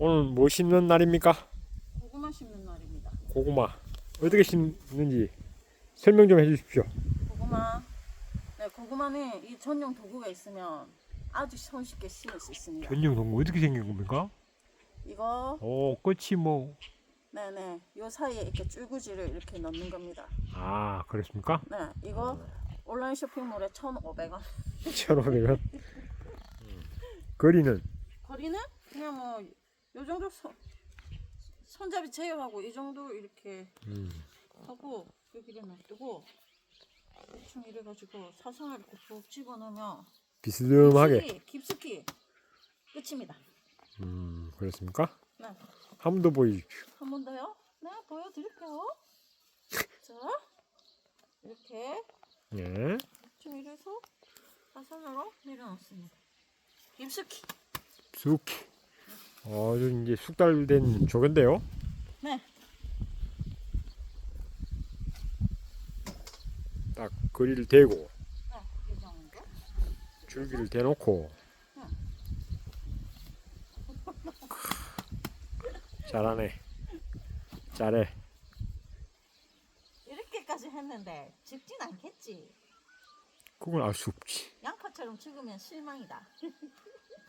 오늘 뭐 심는 날입니까? 고구마 심는 날입니다. 고구마. 어떻게 심는지 설명 좀 해주십시오. 고구마. 네, 고구마는 이 전용 도구가 있으면 아주 손쉽게 심을 수 있습니다. 전용 동무 어떻게 생긴 겁니까? 이거, 오, 끝이 뭐. 네네, 요 사이에 이렇게 줄구지를 이렇게 넣는 겁니다. 아, 그렇습니까? 네, 이거 온라인 쇼핑몰에 1,500원. 1,500원. 거리는 거리는 그냥 뭐, 요 정도 손, 손잡이 제어하고 이 정도 이렇게 음, 하고 여기를 놔두고 대충 이래가지고 사선을 이렇게 푹 집어넣으면 비스듬하게. 깊숙이, 깊숙이 끝입니다. 음, 그렇습니까? 네. 한 번 더 보여주십시오. 한 번 더요? 네, 보여드릴게요. 자, 이렇게 예. 좀 이래서 사선으로 내려놓습니다. 깊숙이. 쑥. 어, 이 제 숙달된 조개인데요. 네, 딱 거리를 대고 정도. 줄기를 대놓고. 잘하네. 잘해. 이렇게까지 했는데 죽진 않겠지. 그건 알 수 없지. 양파처럼 죽으면 실망이다.